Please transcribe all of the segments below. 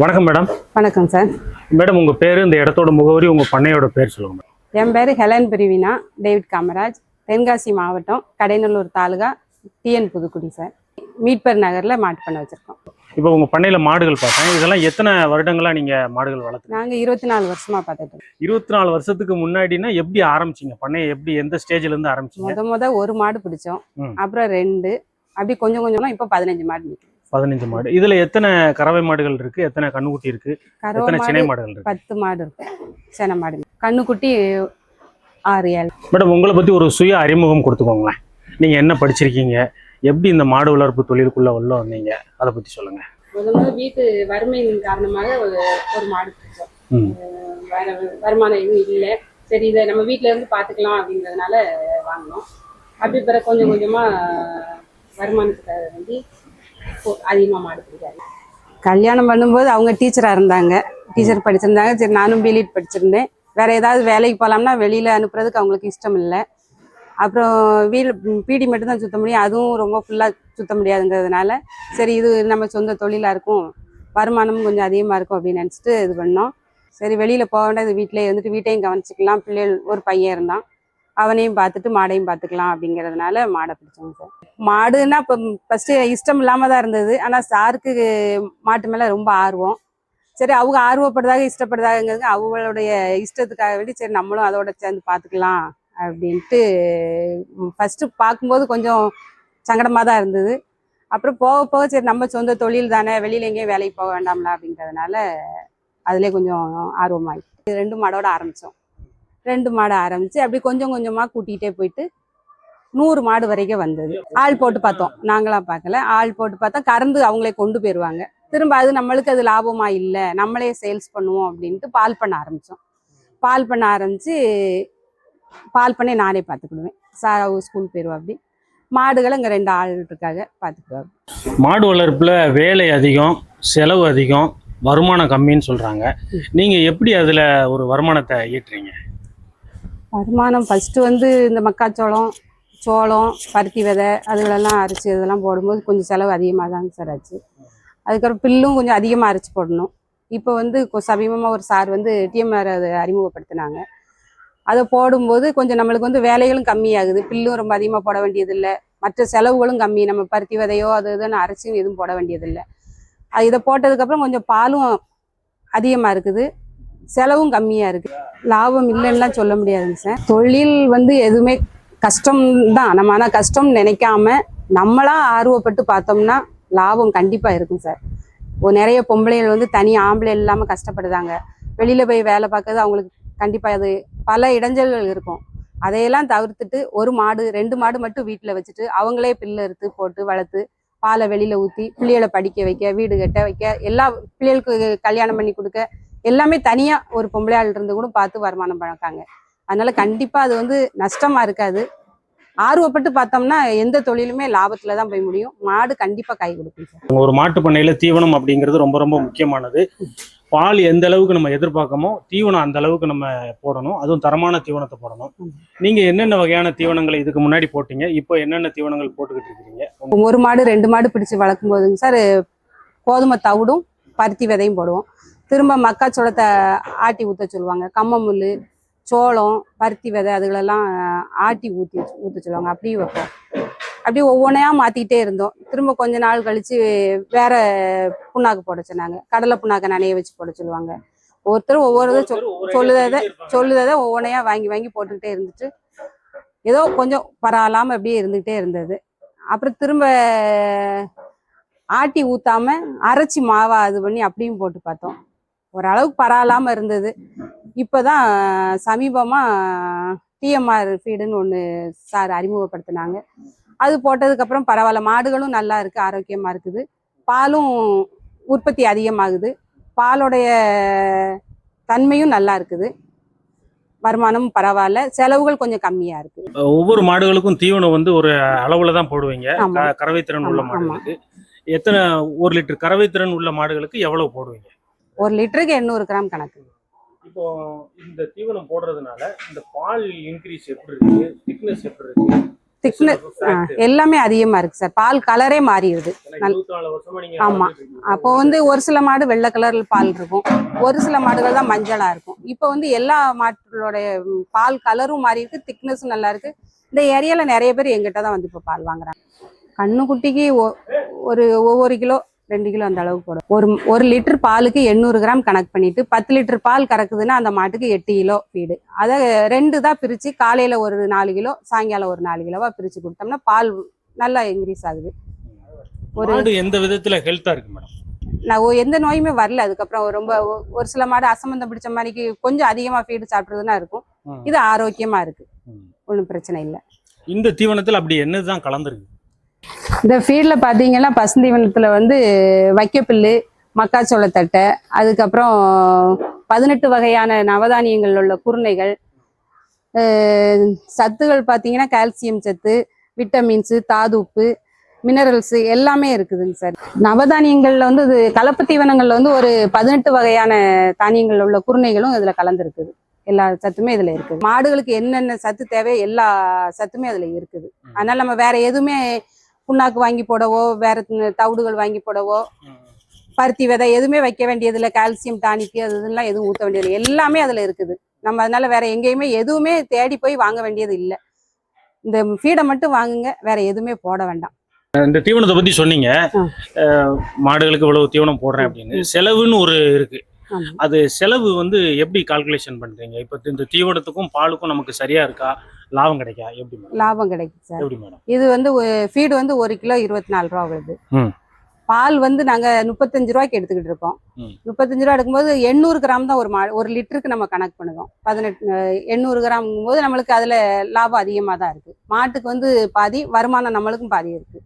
வணக்கம் மேடம். வணக்கம் sir. Madam உங்க பேரு இந்த இடத்தோட முகவரி உங்க பண்ணையோட பேர் சொல்லுங்க மேடம். என் பேர் ஹெலன் பிரிவினா டேவிட் காமராஜ் தென்காசி மாவட்டம் கடைநல்லூர் தாலுகா டிஎன் புதுக்குடி சார். மீட்பர் நகரில் மாட்டு பண்ண வச்சுருக்கோம். இப்போ உங்க பண்ணையில மாடுகள் பார்த்தேன். இதெல்லாம் எத்தனை வருடங்களா நீங்க மாடுகள் வளர்த்து நாங்கள் இருபத்தி நாலு வருஷமாக பார்த்துட்டு இருபத்தி நாலு வருஷத்துக்கு முன்னாடினா எப்படி ஆரம்பிச்சீங்க? பண்ணையை எப்படி எந்த ஸ்டேஜ்ல இருந்து ஆரம்பிச்சீங்க? முத முத ஒரு மாடு பிடிச்சோம். அப்புறம் ரெண்டு அப்படி கொஞ்சம் கொஞ்சமா இப்போ பதினஞ்சு மாடு நிற்கும் பதினஞ்சு மாடு. இதுல எத்தனை கறவை மாடுகள் இருக்கு? எத்தனை கண்ணுக்குட்டி இருக்கு? எத்தனை சினை மாடு மாடுகள் இருக்கு? பத்து மாடு இருக்கும் சென மாடு. கண்ணுக்குட்டி ஆறு ஏழு. மேடம் உங்களை பத்தி ஒரு சுய அறிமுகம் கொடுத்துக்கோங்களேன். நீங்க என்ன படிச்சிருக்கீங்க? எப்படி இந்த மாடு வளர்ப்பு தொழிலுக்குள்ள உள்ள வந்தீங்க? அதை பத்தி சொல்லுங்க. முத முத வீட்டு வறுமையின் காரணமாக ஒரு ஒரு மாடு வருமானம் எதுவும் இல்லை. சரி இதை நம்ம வீட்ல இருந்து பார்த்துக்கலாம் அப்படிங்கிறதுனால வாங்கினோம். அப்படி பிறகு கொஞ்சம் கொஞ்சமா வருமானத்துக்காக வேண்டி அதிகமாக மாடு பிடிக்காது. கல்யாணம் பண்ணும்போது அவங்க டீச்சராக இருந்தாங்க. டீச்சர் படிச்சிருந்தாங்க. சரி நானும் பிலிட் படிச்சிருந்தேன். வேற ஏதாவது வேலைக்கு போகலாம்னா வெளியில அனுப்புறதுக்கு அவங்களுக்கு இஷ்டம் இல்லை. அப்புறம் வீடு பீடி மட்டும் தான் சுத்த முடியும். அதுவும் ரொம்ப ஃபுல்லாக சுத்த முடியாதுங்கிறதுனால சரி இது நம்ம சொந்த தொழிலாக இருக்கும். வருமானமும் கொஞ்சம் அதிகமாக இருக்கும் அப்படின்னு நினச்சிட்டு இது பண்ணோம். சரி வெளியில் போக வேண்டாம். வீட்டிலே இருந்துட்டு வீட்டையும் கவனிச்சிக்கலாம். பிள்ளைகள் ஒரு பையன் இருந்தான். அவனையும் பார்த்துட்டு மாடையும் பார்த்துக்கலாம் அப்படிங்கிறதுனால மாடை பிடிச்சோங்க சார். மாடுன்னா இப்போ ஃபஸ்ட்டு இஷ்டம் இல்லாமல் தான் இருந்தது. ஆனால் சாருக்கு மாட்டு மேலே ரொம்ப ஆர்வம். சரி அவங்க ஆர்வப்படுறதாக இஷ்டப்படுறதாங்கிறது அவங்களுடைய இஷ்டத்துக்காக வேண்டி சரி நம்மளும் அதோட சேர்ந்து பார்த்துக்கலாம் அப்படின்ட்டு ஃபஸ்ட்டு பார்க்கும்போது கொஞ்சம் சங்கடமாக தான் இருந்தது. அப்புறம் போக போக சரி நம்ம சொந்த தொழில் தானே வெளியில் எங்கேயும் வேலைக்கு போக வேண்டாம்ல அப்படிங்கிறதுனால அதிலே கொஞ்சம் ஆர்வமாகி ரெண்டு மாடோட ஆரம்பித்தோம் ரெண்டு மாடு ஆரம்பித்து அப்படி கொஞ்சம் கொஞ்சமாக கூட்டிகிட்டே போயிட்டு நூறு மாடு வரைக்கும் வந்தது. ஆள் போட்டு பார்த்தோம். நாங்களாம் பார்க்கல. ஆள் போட்டு பார்த்தா கறந்து அவங்களே கொண்டு போயிடுவாங்க திரும்ப அது நம்மளுக்கு அது லாபமா இல்லை. நம்மளே சேல்ஸ் பண்ணுவோம் அப்படின்ட்டு பால் பண்ண ஆரம்பித்தோம் பால் பண்ண ஆரம்பித்து பால் பண்ணி நானே பார்த்துக்கிடுவேன். சார் அவங்க ஸ்கூல் போயிடுவா அப்படி. மாடுகளை இங்கே ரெண்டு ஆள் இருக்காங்க பார்த்துக்குவாங்க மாடு வளர்ப்பில் வேலை அதிகம் செலவு அதிகம் வருமானம் கம்மின்னு சொல்கிறாங்க நீங்கள் எப்படி அதில் ஒரு வருமானத்தை ஈட்டுறீங்க? வருமானம் ஃபஸ்ட்டு வந்து இந்த மக்காச்சோளம் சோளம் பருத்தி விதை அதுகளெல்லாம் அரைச்சி இதெல்லாம் போடும்போது கொஞ்சம் செலவு அதிகமாக தாங்க சார் ஆச்சு. அதுக்கப்புறம் பில்லும் கொஞ்சம் அதிகமாக அரைச்சி போடணும். இப்போ வந்து சமீபமாக ஒரு சார் வந்து டிஎம்ஆர் அதை அறிமுகப்படுத்தினாங்க. அதை போடும்போது கொஞ்சம் நம்மளுக்கு வந்து வேலைகளும் கம்மியாகுது. பில்லும் ரொம்ப அதிகமாக போட வேண்டியதில்லை. மற்ற செலவுகளும் கம்மி. நம்ம பருத்தி விதையோ அது இதுன்னு அரைச்சின்னு எதுவும் போட வேண்டியதில்லை. அது இதை போட்டதுக்கப்புறம் கொஞ்சம் பாலும் அதிகமாக இருக்குது. செலவும் கம்மியாக இருக்குது லாபம் இல்லைன்னுலாம் சொல்ல முடியாதுங்க சார். தொழில் வந்து எதுவுமே கஷ்டம் தான். நம்ம ஆனால் கஷ்டம் நினைக்காம நம்மளா ஆர்வப்பட்டு பார்த்தோம்னா லாபம் கண்டிப்பாக இருக்கும் சார். நிறைய பொம்பளைகள் வந்து தனி ஆம்பளை இல்லாமல் கஷ்டப்படுதாங்க வெளியில் போய் வேலை பார்க்கறது அவங்களுக்கு கண்டிப்பாக அது பல இடைஞ்சல்கள் இருக்கும். அதையெல்லாம் தவிர்த்துட்டு ஒரு மாடு ரெண்டு மாடு மட்டும் வீட்டில் வச்சுட்டு அவங்களே பில்லு எடுத்து போட்டு வளர்த்து பாலை வெளியில் ஊற்றி பிள்ளைகளை படிக்க வைக்க வீடு கட்ட வைக்க எல்லா பிள்ளைகளுக்கு கல்யாணம் பண்ணி கொடுக்க எல்லாமே தனியாக ஒரு பொம்பளை ஆள் இருந்து கூட பார்த்து வருமானம் பழக்காங்க. அதனால கண்டிப்பாக அது வந்து நஷ்டமாக இருக்காது. ஆர்வப்பட்டு பார்த்தோம்னா எந்த தொழிலுமே லாபத்தில் தான் போய் முடியும். மாடு கண்டிப்பாக கை கொடுக்கும் சார். ஒரு மாட்டு பண்ணையில தீவனம் அப்படிங்கிறது ரொம்ப ரொம்ப முக்கியமானது. பால் எந்த அளவுக்கு நம்ம எதிர்பார்க்கமோ தீவனம் அந்த அளவுக்கு நம்ம போடணும். அதுவும் தரமான தீவனத்தை போடணும். நீங்க என்னென்ன வகையான தீவனங்களை இதுக்கு முன்னாடி போட்டீங்க? இப்போ என்னென்ன தீவனங்கள் போட்டுக்கிட்டு இருக்கீங்க ஒரு மாடு ரெண்டு மாடு பிடிச்சு வளர்க்கும் போதுங்க சார். கோதுமை தவிடும் பருத்தி விதையும் போடுவோம். திரும்ப மக்காச்சோளத்தை ஆட்டி ஊற்ற சொல்லுவாங்க. கம்மமுள் சோளம் பருத்தி விதை அதுகளெல்லாம் ஆட்டி ஊற்றி ஊற்ற சொல்லுவாங்க. அப்படியும் வைப்போம். அப்படியே ஒவ்வொன்றையா மாற்றிக்கிட்டே இருந்தோம். திரும்ப கொஞ்ச நாள் கழிச்சு வேற புண்ணாக்கு போட சொன்னாங்க. கடலை புண்ணாக்கை நனைய வச்சு போட சொல்லுவாங்க. ஒவ்வொருத்தரும் ஒவ்வொரு சொல்லுததை சொல்லுததை ஒவ்வொன்றையா வாங்கி வாங்கி போட்டுக்கிட்டே இருந்துட்டு ஏதோ கொஞ்சம் பரவாயில்லாம அப்படியே இருந்துகிட்டே இருந்தது. அப்புறம் திரும்ப ஆட்டி ஊத்தாம அரைச்சி மாவா இது பண்ணி அப்படியும் போட்டு பார்த்தோம். ஓரளவுக்கு பரவாயில்லாம இருந்தது. இப்போதான் சமீபமா டிஎம்ஆர் ஃபீடுன்னு ஒன்று சார் அறிமுகப்படுத்தினாங்க. அது போட்டதுக்கப்புறம் பரவாயில்ல மாடுகளும் நல்லா இருக்கு ஆரோக்கியமா இருக்குது. பாலும் உற்பத்தி அதிகமாகுது. பாலுடைய தன்மையும் நல்லா இருக்குது. வருமானமும் பரவாயில்ல செலவுகள் கொஞ்சம் கம்மியா இருக்கு. ஒவ்வொரு மாடுகளுக்கும் தீவனம் வந்து ஒரு அளவுல தான் போடுவீங்க. கறவை திறன் உள்ள. மாடுகளுக்கு. எத்தனை ஒரு லிட்டர் கறவை திறன் உள்ள மாடுகளுக்கு எவ்வளவு போடுவீங்க? ஒரு லிட்டருக்கு எண்ணூறு கிராம் கணக்கு. இப்போ இந்த தீவனம் போடுறதுனால இந்த பால் இன்க்ரீஸ் எப்படி இருக்கு? திக்னஸ் எப்படி இருக்கு? திக்னஸ் எல்லாமே அதிகமா இருக்கு சார் பால் கலரே மாறிடுது. ஆமா. அப்போ வந்து ஒரு சில மாடு வெள்ளை கலர்ல பால் இருக்கும். ஒரு சில மாடுகள் தான் மஞ்சளா இருக்கும். இப்போ வந்து எல்லா மாட்டுகளோட ம், பால் கலரும் மாறி இருக்கு திக்னஸும் நல்லா இருக்கு. இந்த ஏரியால நிறைய பேர் எங்கிட்ட தான் வந்து இப்போ பால் வாங்குறாங்க. கண்ணுக்குட்டிக்கு ஒரு ஒவ்வொரு கிலோ ரெண்டு கிலோ அந்த அளவுக்கு போடும். ஒரு ஒரு லிட்டர் பாலுக்கு எண்ணூறு கிராம் கணக்கு பண்ணிட்டு பத்து லிட்டர் பால் கறக்குதுன்னா அந்த மாட்டுக்கு எட்டு கிலோ ஃபீடு அதை ரெண்டு தான் பிரிச்சு காலையில ஒரு நாலு கிலோ சாயங்காலம் ஒரு நாலு கிலோவா பிரிச்சு கொடுத்தோம்னா பால் நல்லா இன்க்ரீஸ் ஆகுது. ஒரு- எந்த விதத்துல ஹெல்த்தா இருக்கு மேடம் நான் எந்த நோயுமே வரல. அதுக்கப்புறம் ரொம்ப ஒரு சில மாடு அசம்பந்தம் பிடிச்ச மாதிரிக்கு கொஞ்சம் அதிகமா ஃபீடு சாப்பிட்றதுனா இருக்கும். இது ஆரோக்கியமா இருக்கு. ஒன்றும் பிரச்சனை இல்லை. இந்த தீவனத்துல அப்படி என்னதான் கலந்துருக்கு? இந்த ஃபீல்டில் பார்த்தீங்கன்னா பசுந்தீவனத்தில் வந்து வைக்கப்புல்லு மக்காச்சோளத்தட்டை அதுக்கப்புறம் பதினெட்டு வகையான நவதானியங்கள் உள்ள குருணைகள் சத்துகள் பார்த்தீங்கன்னா கால்சியம் சத்து விட்டமின்ஸு தாதுப்பு மினரல்ஸு எல்லாமே இருக்குதுங்க சார். நவதானியங்கள்ல வந்து இது கலப்பு தீவனங்கள்ல வந்து ஒரு பதினெட்டு வகையான தானியங்கள் உள்ள குருணைகளும் இதுல கலந்துருக்குது. எல்லா சத்துமே இதுல இருக்குது. மாடுகளுக்கு என்னென்ன சத்து தேவை எல்லா சத்துமே அதுல இருக்குது. அதனால நம்ம வேற எதுவுமே புண்ணாக்கு வாங்கி போடவோ வேற தவிடுகள் வாங்கி போடவோ பருத்தி விதை எதுவுமே வைக்க வேண்டியதில்லை. கால்சியம் டானிக்கு அது இதெல்லாம் எதுவும் ஊற்ற வேண்டியதில்லை. எல்லாமே அதில் இருக்குது. நம்ம அதனால வேற எங்கேயுமே எதுவுமே தேடி போய் வாங்க வேண்டியது இல்லை. இந்த ஃபீடை மட்டும் வாங்குங்க. வேற எதுவுமே போட வேண்டாம். இந்த தீவனத்தை பத்தி சொன்னீங்க. மாடுகளுக்கு இவ்வளவு தீவனம் போடுறேன் அப்படின்னு. செலவுன்னு ஒரு இருக்கு. அது செலவு வந்து எப்படி கால்குலேஷன் பண்றீங்க? இப்ப இந்த தீவனத்துக்கும் பாலுக்கும் நமக்கு சரியா இருக்கா? லாபம் கிடைக்கா? எப்படி லாபம் கிடைக்கும் சார். எப்படி மேடம் இது வந்து ஃபீடு வந்து ஒரு கிலோ இருபத்தி நாலு ரூபா வருது. பால் வந்து நாங்க முப்பத்தஞ்சு ரூபாய்க்கு எடுத்துக்கிட்டு இருக்கோம். முப்பத்தஞ்சு ரூபா எடுக்கும்போது எண்ணூறு கிராம் தான் ஒரு மா ஒரு லிட்டருக்கு நம்ம கணக்கு பண்ணுவோம் பதினெட்டு எண்ணூறு கிராம் போது நம்மளுக்கு அதுல லாபம் அதிகமாக தான் இருக்கு மாட்டுக்கு வந்து பாதி வருமானம் நம்மளுக்கும் பாதி இருக்கு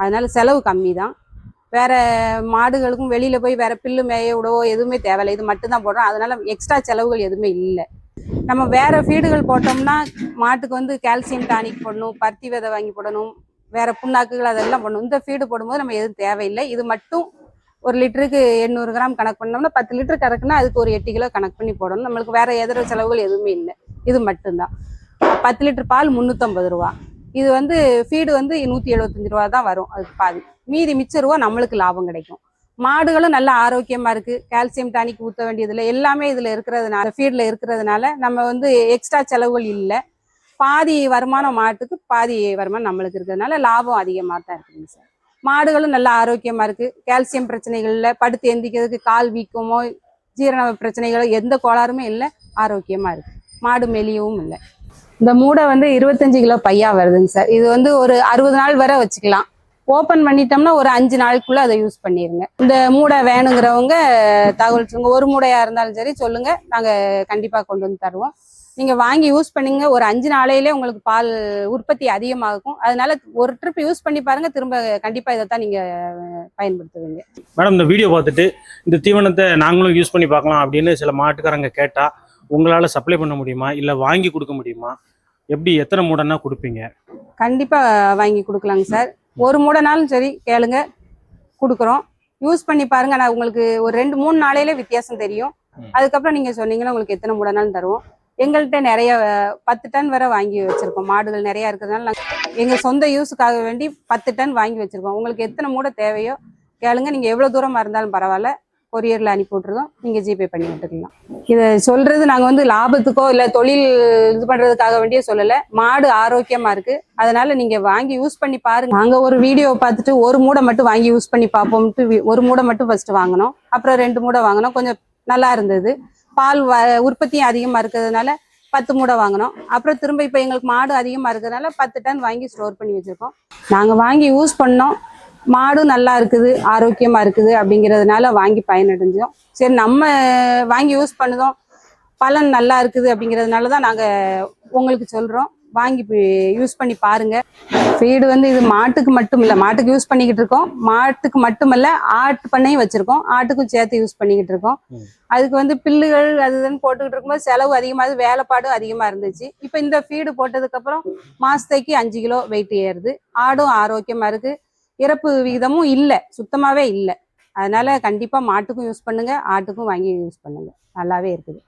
அதனால செலவு கம்மி தான். வேற மாடுகளுக்கும் வெளியில போய் வேற பில்லு மேய விடவோ எதுவுமே தேவையில்லை. இது மட்டும் தான் போடுறோம். அதனால எக்ஸ்ட்ரா செலவுகள் எதுவுமே இல்லை. நம்ம வேற ஃபீடுகள் போட்டோம்னா மாட்டுக்கு வந்து கால்சியம் டானிக் போடணும் பருத்தி விதை வாங்கி போடணும் வேற புண்ணாக்குகள் அதெல்லாம் போடணும். இந்த ஃபீடு போடும்போது நம்ம எதுவும் தேவையில்லை. இது மட்டும் ஒரு லிட்டருக்கு எண்ணூறு கிராம் கணக்கு பண்ணோம்னா பத்து லிட்டர் கணக்குனா அதுக்கு ஒரு எட்டு கிலோ கணக்கு பண்ணி போடணும். நம்மளுக்கு வேற எதிர செலவுகள் எதுவுமே இல்லை. இது மட்டும்தான். பத்து லிட்டர் பால் முந்நூற்றம்பது ரூபா. இது வந்து ஃபீடு வந்து நூற்றி எழுபத்தஞ்சு ரூபா தான் வரும். அதுக்கு பாதி. மீதி மிச்ச ரூபா நம்மளுக்கு லாபம் கிடைக்கும். மாடுகளும் நல்ல ஆரோக்கியமா இருக்கு. கால்சியம் டானிக் ஊற்ற வேண்டியதில்லை. எல்லாமே இதுல இருக்கிறதுனால ஃபீல்டில் இருக்கிறதுனால நம்ம வந்து எக்ஸ்ட்ரா செலவுகள் இல்லை. பாதி வருமானம் மாட்டுக்கு பாதி வருமானம் நம்மளுக்கு இருக்கிறதுனால லாபம் அதிகமாக தான் இருக்குங்க சார். மாடுகளும் நல்ல ஆரோக்கியமா இருக்கு. கால்சியம் பிரச்சனைகள்ல படுத்து எந்திக்கிறதுக்கு கால் வீக்கமோ ஜீரண பிரச்சனைகளோ எந்த கோளாறுமே இல்லை. ஆரோக்கியமா இருக்கு. மாடு மெலியவும் இல்லை. இந்த மூடை வந்து இருபத்தஞ்சு கிலோ பையா வருதுங்க சார். இது வந்து ஒரு அறுபது நாள் வரை வச்சுக்கலாம். ஓப்பன் பண்ணிட்டோம்னா ஒரு அஞ்சு நாளுக்குள்ள அதை யூஸ் பண்ணிருங்க. இந்த மூடை வேணுங்கிறவங்க தகவல் சொல்லுங்க ஒரு மூடையா இருந்தாலும் சரி சொல்லுங்க. நாங்க கண்டிப்பா கொண்டு வந்து தருவோம். நீங்க வாங்கி யூஸ் பண்ணுங்க. ஒரு அஞ்சு நாளையிலே உங்களுக்கு பால் உற்பத்தி அதிகமாகும். அதனால ஒரு ட்ரிப் யூஸ் பண்ணி பாருங்க. திரும்ப கண்டிப்பா இதை தான் நீங்க பயன்படுத்துவீங்க. மேடம் இந்த வீடியோ பார்த்துட்டு இந்த தீவனத்தை நாங்களும் யூஸ் பண்ணி பார்க்கலாம் அப்படின்னு சில மாட்டுக்காரங்க கேட்டா உங்களால சப்ளை பண்ண முடியுமா? இல்ல வாங்கி கொடுக்க முடியுமா? எப்படி எத்தனை மூடன்னா கொடுப்பீங்க? கண்டிப்பா வாங்கி கொடுக்கலாங்க சார். ஒரு மூடைனாலும் சரி கேளுங்க. கொடுக்குறோம். யூஸ் பண்ணி பாருங்க. நான் உங்களுக்கு ஒரு ரெண்டு மூணு நாளையிலே வித்தியாசம் தெரியும். அதுக்கப்புறம் நீங்க சொன்னீங்கன்னா உங்களுக்கு எத்தனை மூடைனாலும் தருவோம். எங்கள்கிட்ட நிறைய பத்து டன் வரை வாங்கி வச்சிருக்கோம். மாடுகள் நிறைய இருக்கிறதுனால நாங்க எங்க சொந்த யூஸுக்காக வேண்டி பத்து டன் வாங்கி வச்சிருக்கோம். உங்களுக்கு எத்தனை மூடை தேவையோ கேளுங்க. நீங்க எவ்வளவு தூரமா இருந்தாலும் பரவாயில்ல. கொரியரில் அனுப்பி விட்டுருதோம் நீங்கள் ஜிபே பண்ணி விட்டுக்கலாம். இதை சொல்கிறது நாங்கள் வந்து லாபத்துக்கோ இல்லை தொழில் இது பண்ணுறதுக்காக வேண்டிய சொல்லலை. மாடு ஆரோக்கியமாக இருக்குது அதனால் நீங்கள் வாங்கி யூஸ் பண்ணி பாருங்கள் நாங்கள் ஒரு வீடியோ பார்த்துட்டு ஒரு மூடை மட்டும் வாங்கி யூஸ் பண்ணி பார்ப்போம்ட்டு ஒரு மூடை மட்டும் ஃபஸ்ட்டு வாங்கினோம். அப்புறம் ரெண்டு மூடை வாங்கினோம். கொஞ்சம் நல்லா இருந்தது. பால் வ- உற்பத்தியும் அதிகமாக இருக்கிறதுனால பத்து மூடை வாங்கினோம். அப்புறம் திரும்ப இப்போ எங்களுக்கு மாடு அதிகமாக இருக்கிறதுனால பத்து டன் வாங்கி ஸ்டோர் பண்ணி வச்சுருக்கோம். நாங்கள் வாங்கி யூஸ் பண்ணோம். மாடும் நல்லா இருக்குது ஆரோக்கியமா இருக்குது அப்படிங்கிறதுனால வாங்கி பயனடைஞ்சோம். சரி நம்ம வாங்கி யூஸ் பண்ணுதோம் பலன் நல்லா இருக்குது அப்படிங்கிறதுனால தான் நாங்கள் உங்களுக்கு சொல்கிறோம் வாங்கி யூஸ் பண்ணி பாருங்க. ஃபீடு வந்து இது மாட்டுக்கு மட்டும் இல்லை மாட்டுக்கு யூஸ் பண்ணிக்கிட்டு இருக்கோம். மாட்டுக்கு மட்டுமல்ல ஆட்டு பண்ணையும் வச்சிருக்கோம். ஆட்டுக்கும் சேர்த்து யூஸ் பண்ணிக்கிட்டு இருக்கோம். அதுக்கு வந்து பில்லுகள் அது இதுன்னு போட்டுக்கிட்டு இருக்கும்போது செலவு அதிகமாக வேலைப்பாடும் அதிகமாக இருந்துச்சு. இப்போ இந்த ஃபீடு போட்டதுக்கப்புறம் மாசத்தைக்கு அஞ்சு கிலோ வெயிட் ஏறுது. ஆடும் ஆரோக்கியமாக இருக்கு. இறப்பு விகிதமும் இல்லை சுத்தமாகவே இல்லை. அதனால கண்டிப்பாக மாட்டுக்கும் யூஸ் பண்ணுங்க ஆட்டுக்கும் வாங்கி யூஸ் பண்ணுங்க. நல்லாவே இருக்குது.